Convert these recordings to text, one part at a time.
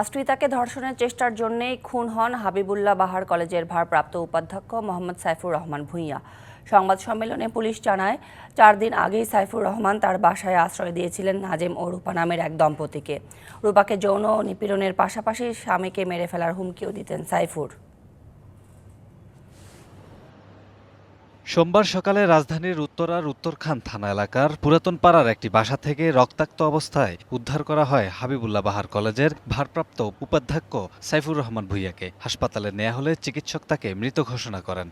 আশ্রিতাকে ধর্ষণের চেষ্টার জন্যেই খুন হন হাবিবুল্লাহ বাহার কলেজের ভারপ্রাপ্ত উপাধ্যক্ষ মোহাম্মদ সাইফুর রহমান ভূঁইয়া। সংবাদ সম্মেলনে পুলিশ জানায়, চার দিন আগেই সাইফুর রহমান তার বাসায় আশ্রয় দিয়েছিলেন নাজেম ও রূপা নামের এক দম্পতিকে। রূপাকে যৌন নিপীড়নের পাশাপাশি স্বামীকে মেরে ফেলার হুমকিও দিতেন সাইফুর। সোমবার সকালে রাজধানীর উত্তরার উত্তরখান থানা এলাকার পুরাতন পাড়ার একটি বাসা থেকে রক্তাক্ত অবস্থায় উদ্ধার করা হয় হাবিবুল্লাহ বাহার কলেজের ভারপ্রাপ্ত উপাধ্যক্ষ সাইফুর রহমান ভুইয়াকে। হাসপাতালে নেওয়া হলে চিকিৎসক তাকে মৃত ঘোষণা করেন।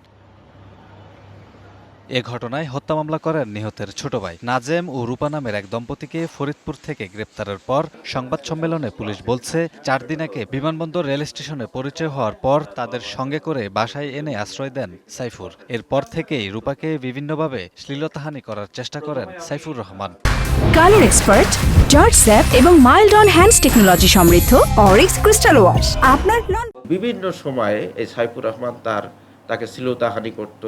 এ ঘটনায় হত্যা মামলা করেন নিহতের ছোট ভাই। নাজেম ও রূপা নামের এক দম্পতিকে ফরিদপুর থেকে গ্রেপ্তারের পর সংবাদ সম্মেলনে পুলিশ বলছে চার দিন আগে বিমানবন্দর রেল স্টেশনে পরিচয় হওয়ার পর তাদের সঙ্গে করে বাসায় এনে আশ্রয় দেন সাইফুর। এরপর থেকেই রূপাকে বিভিন্নভাবে শ্লীলতাহানি করার চেষ্টা করেন Saifur Rahman. Colour expert George Sapp এবং মাইল্ড অন হ্যান্ডস টেকনোলজি সমৃদ্ধ অরিক্স ক্রিস্টাল ওয়াশ। আপনার বিভিন্ন সময়ে এই সাইফুর রহমান তার তাকে শ্লীলতাহানি করত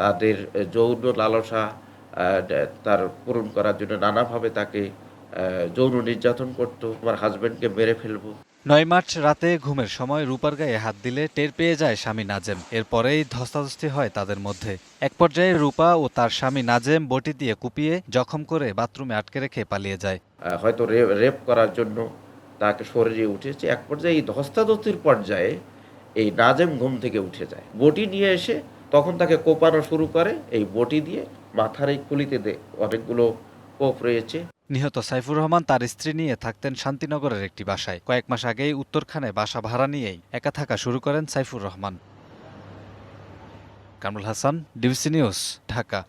তাদের যৌন লালসা তার পূরণ করার জন্য নানাভাবে তাকে যৌন নির্যাতন করত। আমার হাজব্যান্ডকে মেরে ফেলব। নয় মার্চ রাতে ঘুমের সময় রূপার গায়ে হাত দিলে টের পেয়ে যায় স্বামী নাজেম। এরপরেই ধস্তাধস্তি হয় তাদের মধ্যে। এক পর্যায়ে রূপা ও তার স্বামী নাজেম বটি দিয়ে কুপিয়ে জখম করে বাথরুমে আটকে রেখে পালিয়ে যায়। হয়তো রেপ করার জন্য তাকে শরীরে উঠেছে। এক পর্যায়ে এই ধস্তাধস্তির পর্যায়ে এই নাজেম ঘুম থেকে উঠে যায়। বটি নিয়ে এসে তখন তাকে কোপানো শুরু করে, এই বটি দিয়ে মাথার এই কুলিতে অনেকগুলো কোপ রয়েছে। নিহত সাইফুর রহমান তার স্ত্রী নিয়ে থাকতেন শান্তিনগরের একটি বাসায়। কয়েক মাস আগেই উত্তরখানে বাসা ভাড়া নিয়েই একা থাকা শুরু করেন Saifur Rahman. Kamrul Hasan, DBC news, Dhaka.